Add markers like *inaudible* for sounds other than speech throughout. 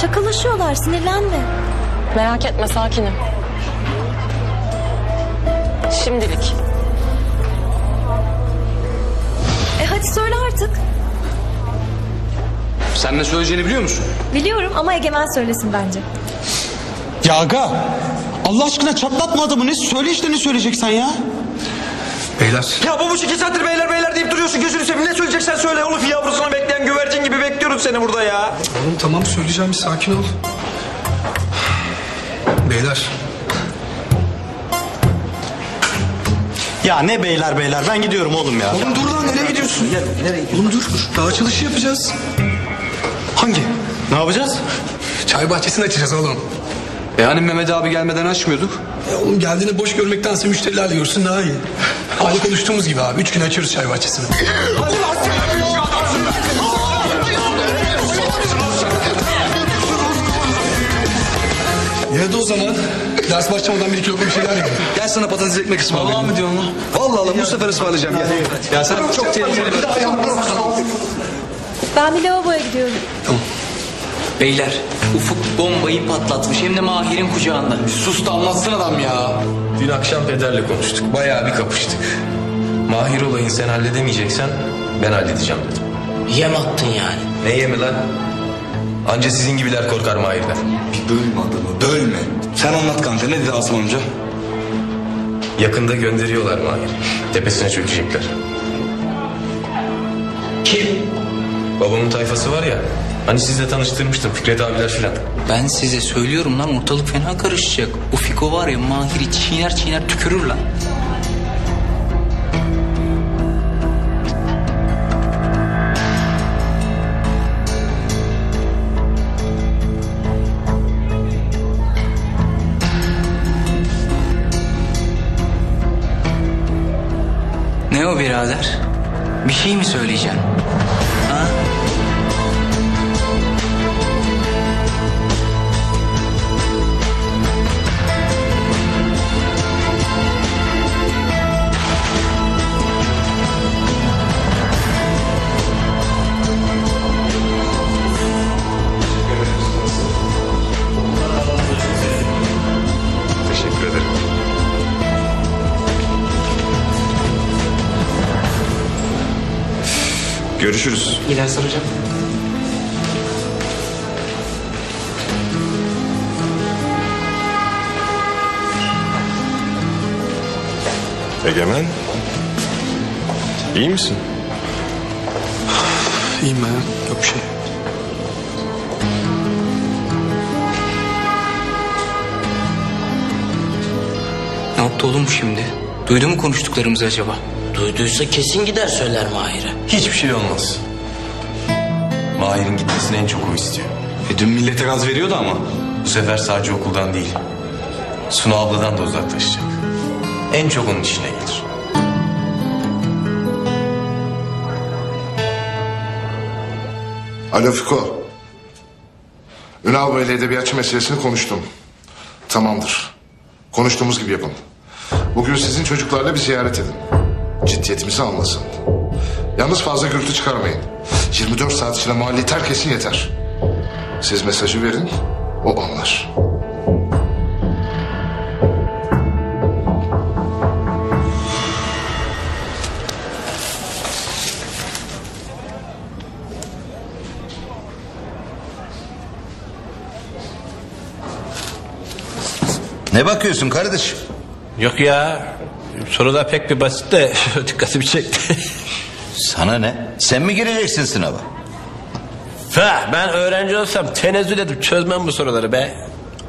Şakalaşıyorlar sinirlenme. Merak etme sakinim. Şimdilik. E hadi söyle artık. Sen ne söyleyeceğini biliyor musun? Biliyorum ama Egemen söylesin bence. Ya aga Allah aşkına çatlatma adamı ne söyle işte ne söyleyeceksen ya. Beyler. Ya babuş iki saattir beyler beyler deyip duruyorsun gözünü seveyim. Ne söyleyeceksen söyle oğlum yavrusuna bekleyen güvercin gibi bekliyoruz seni burada ya. Oğlum tamam söyleyeceğim bir sakin ol. Beyler. Ya ne beyler beyler ben gidiyorum oğlum ya. Oğlum dur lan nereye gidiyorsun? Oğlum dur. Daha açılışı yapacağız. Hangi? Ne yapacağız? Çay bahçesini açacağız oğlum. E hani Mehmet abi gelmeden açmıyorduk? E oğlum geldiğini boş görmektense müşterilerle görsün daha iyi. Hadi konuştuğumuz gibi abi. Üç gün açıyoruz çay bahçesini. Ya da o zaman ders başlamadan bir iki lokma bir şeyler yiyelim. Gel sana patates ekmek ısmarlayayım. Vallahi mi diyorsun lan? Vallahi lan bu sefer ısmarlayacağım. Gel. Ya sen çok tehlikeli. Ben bir lavaboya gidiyorum. Beyler Ufuk bombayı patlatmış hem de Mahir'in kucağında. Sus da anlatsın adam ya. Dün akşam pederle konuştuk. Bayağı bir kapıştık. Mahir olayını sen halledemeyeceksen ben halledeceğim dedim. Yem attın yani. Ne yemi lan? Anca sizin gibiler korkar Mahir'den. Bir bölme adamı bölme. Sen anlat kanka ne dedi Asım amca? Yakında gönderiyorlar Mahir. Tepesine çökecekler. Kim? Babamın tayfası var ya. Hani sizle tanıştırmıştım Fikret abiler filan. Ben size söylüyorum lan ortalık fena karışacak. O Fiko var ya Mahir'i çiğner çiğner tükürür lan. Ne o birader? Bir şey mi söyleyeceksin? Görüşürüz. İyi dersler hocam. Egemen. İyi misin? İyiyim ben. Yok bir şey. Ne yaptı oğlum bu şimdi? Duydu mu konuştuklarımızı acaba? Duyduysa kesin gider söyler Mahir'e. Hiçbir şey olmaz. Mahir'in gitmesini en çok o istiyor. E dün millete gaz veriyordu ama. Bu sefer sadece okuldan değil. Sunu abladan da uzaklaşacak. En çok onun işine gelir. Alo Fiko. Ünal Bey'le edebiyatçı meselesini konuştum. Tamamdır. Konuştuğumuz gibi yapın. Bugün sizin çocuklarla bir ziyaret edin. Ciddiyetimizi anlasın. Yalnız fazla gürültü çıkarmayın. 24 saat içinde mahalleyi terk etsin yeter. Siz mesajı verin, o anlar. Ne bakıyorsun kardeşim? Yok ya. Soru da pek bir basit de *laughs* dikkatimi çekti. Sana ne? Sen mi gireceksin sınava? Fe, ben öğrenci olsam tenezzül edip çözmem bu soruları be.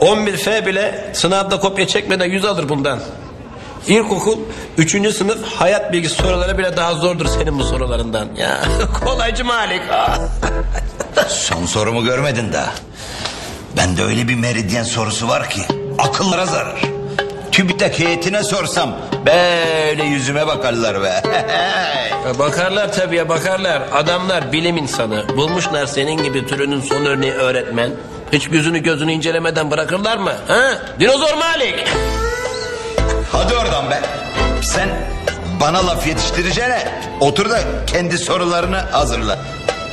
11F bile sınavda kopya çekmeden yüz alır bundan. İlkokul 3. sınıf hayat bilgisi soruları bile daha zordur senin bu sorularından. Ya *laughs* kolaycı Malik. *laughs* Son sorumu görmedin daha. Bende öyle bir meridyen sorusu var ki akıllara zarar. TÜBİTAK heyetine sorsam böyle yüzüme bakarlar be. Ya *laughs* bakarlar tabii ya bakarlar. Adamlar bilim insanı. Bulmuşlar senin gibi türünün son örneği öğretmen. Hiç gözünü gözünü incelemeden bırakırlar mı? Ha? Dinozor Malik. Hadi oradan be. Sen bana laf yetiştireceğine otur da kendi sorularını hazırla.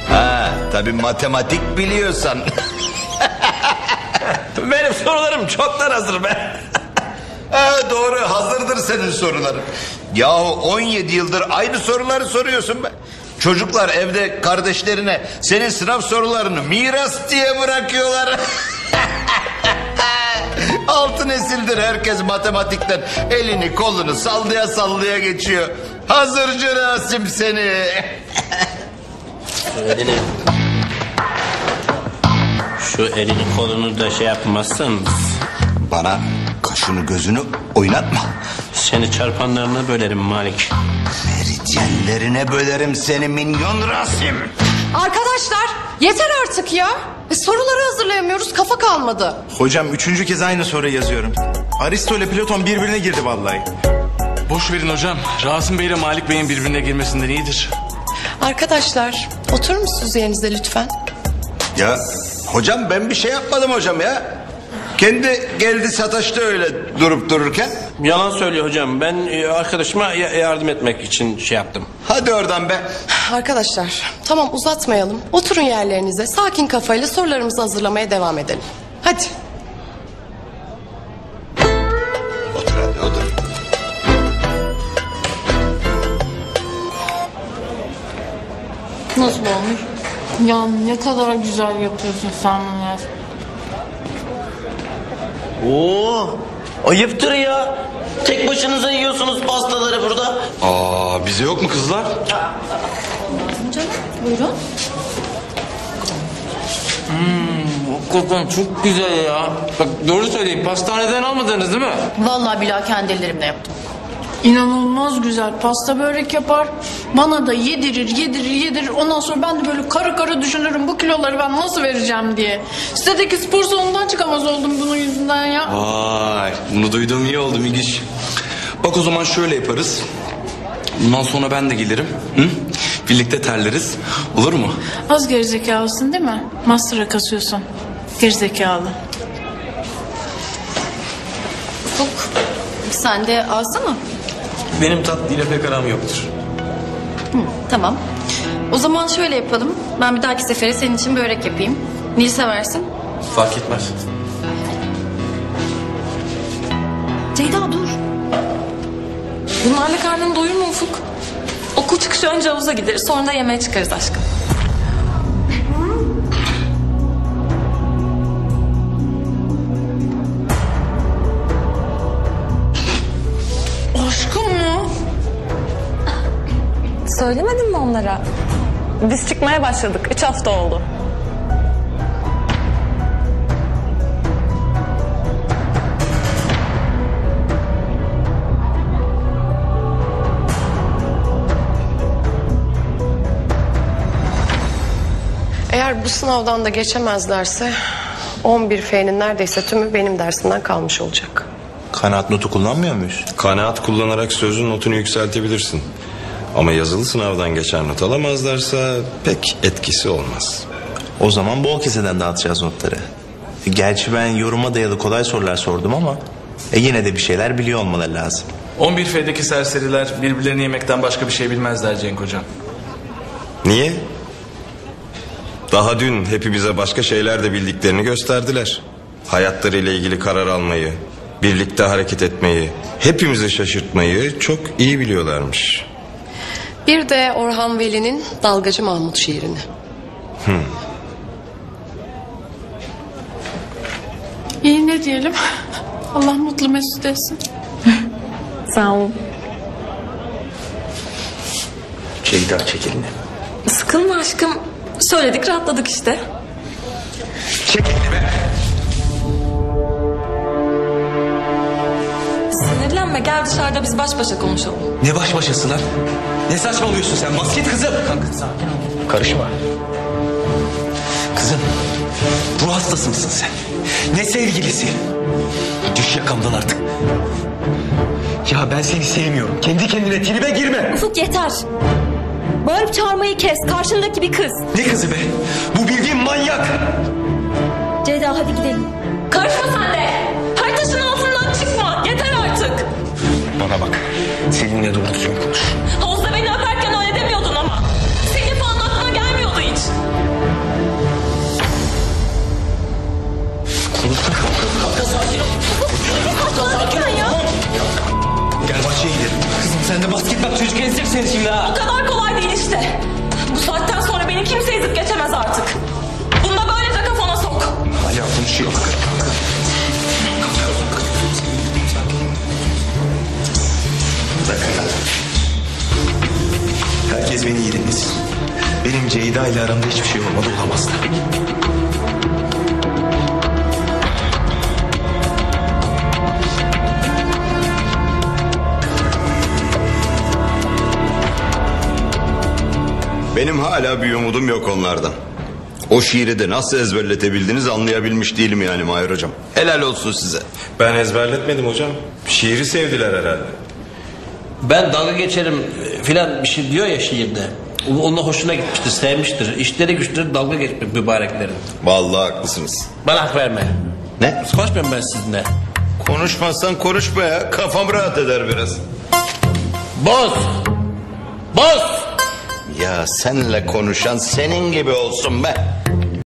Ha tabii matematik biliyorsan. *laughs* Benim sorularım çoktan hazır be. Ha, doğru hazırdır senin soruların. Yahu 17 yıldır aynı soruları soruyorsun be. Çocuklar evde kardeşlerine senin sınav sorularını miras diye bırakıyorlar. *laughs* Altı nesildir herkes matematikten elini kolunu sallaya sallaya geçiyor. Hazırcı Rasim seni. *laughs* Şu elini... Şu elini kolunu da şey yapmazsan... Bana kaşını gözünü oynatma. Seni çarpanlarına bölerim Malik. Meridyenlerine bölerim seni minyon Rasim. Arkadaşlar yeter artık ya. E, soruları hazırlayamıyoruz kafa kalmadı. Hocam üçüncü kez aynı soruyu yazıyorum. Aristo ile Platon birbirine girdi vallahi. Boş verin hocam. Rasim Bey ile Malik Bey'in birbirine girmesinden iyidir. Arkadaşlar oturur musunuz yerinizde lütfen? Ya hocam ben bir şey yapmadım hocam ya. Kendi geldi sataştı öyle durup dururken. Yalan söylüyor hocam. Ben e, arkadaşıma ya- yardım etmek için şey yaptım. Hadi oradan be. Arkadaşlar tamam uzatmayalım. Oturun yerlerinize sakin kafayla sorularımızı hazırlamaya devam edelim. Hadi. Otur hadi otur. Nasıl olmuş? Ya ne kadar güzel yapıyorsun sen bunu. Oo, ayıptır ya. Tek başınıza yiyorsunuz pastaları burada. Aa bize yok mu kızlar? Canım buyurun. Hmm, hakikaten çok güzel ya. Bak doğru söyleyeyim pastaneden almadınız değil mi? Vallahi billahi kendi ellerimle yaptım. İnanılmaz güzel pasta börek yapar. Bana da yedirir yedirir yedirir. Ondan sonra ben de böyle karı karı düşünürüm bu kiloları ben nasıl vereceğim diye. Sitedeki spor salonundan çıkamaz oldum bunun yüzünden ya. Vay bunu duyduğum iyi oldu Migiş. Bak o zaman şöyle yaparız. Bundan sonra ben de gelirim. Hı? Birlikte terleriz. Olur mu? Az gerizekalısın değil mi? Master'a kasıyorsun. Gerizekalı. Ufuk sen de alsana. Benim tatlıyla pek aram yoktur. Hı, tamam. O zaman şöyle yapalım. Ben bir dahaki sefere senin için börek yapayım. Nil seversin. Fark etmez. Ceyda dur. Bunlarla karnını doyurma Ufuk. Okul çıkışı önce havuza gideriz sonra da yemeğe çıkarız. Aşkım onlara? Biz çıkmaya başladık. Üç hafta oldu. Eğer bu sınavdan da geçemezlerse 11 F'nin neredeyse tümü benim dersimden kalmış olacak. Kanaat notu kullanmıyor muyuz? Kanaat kullanarak sözün notunu yükseltebilirsin. Ama yazılı sınavdan geçen not alamazlarsa pek etkisi olmaz. O zaman bol keseden dağıtacağız notları. Gerçi ben yoruma dayalı kolay sorular sordum ama e yine de bir şeyler biliyor olmaları lazım. 11 F'deki serseriler birbirlerini yemekten başka bir şey bilmezler Cenk hocam. Niye? Daha dün hepimize başka şeyler de bildiklerini gösterdiler. Hayatlarıyla ilgili karar almayı, birlikte hareket etmeyi, hepimizi şaşırtmayı çok iyi biliyorlarmış. Bir de Orhan Veli'nin Dalgacı Mahmut şiirini. Hmm. İyi ne diyelim? *laughs* Allah mutlu mesut etsin. *laughs* Sağ ol. Ceyda çek elini. Sıkılma aşkım. Söyledik rahatladık işte. Sinirlenme gel dışarıda biz baş başa konuşalım. Ne baş başası lan? Ne saçmalıyorsun sen? Basket kızım. Kanka sakin ol. Karışma. Kızım ruh hastası mısın sen? Ne sevgilisi? Düş yakamdan artık. Ya ben seni sevmiyorum. Kendi kendine tribe girme. Ufuk yeter. Bağırıp çağırmayı kes. Karşındaki bir kız. Ne kızı be? Bu bildiğin manyak. Ceyda hadi gidelim. Karışma sen de. Leyla ile aramda hiçbir şey olmadı olamaz da. Benim hala bir umudum yok onlardan. O şiiri de nasıl ezberletebildiniz anlayabilmiş değilim yani Mahir Hocam. Helal olsun size. Ben ezberletmedim hocam. Şiiri sevdiler herhalde. Ben dalga geçerim filan bir şey diyor ya şiirde. Onun hoşuna gitmiştir, sevmiştir. İşleri güçleri dalga geçmek mübareklerin. Vallahi haklısınız. Bana hak verme. Ne? Konuşmuyorum ben sizinle. Konuşmazsan konuşma ya. Kafam rahat eder biraz. Boz! Boz! Ya senle konuşan senin gibi olsun be.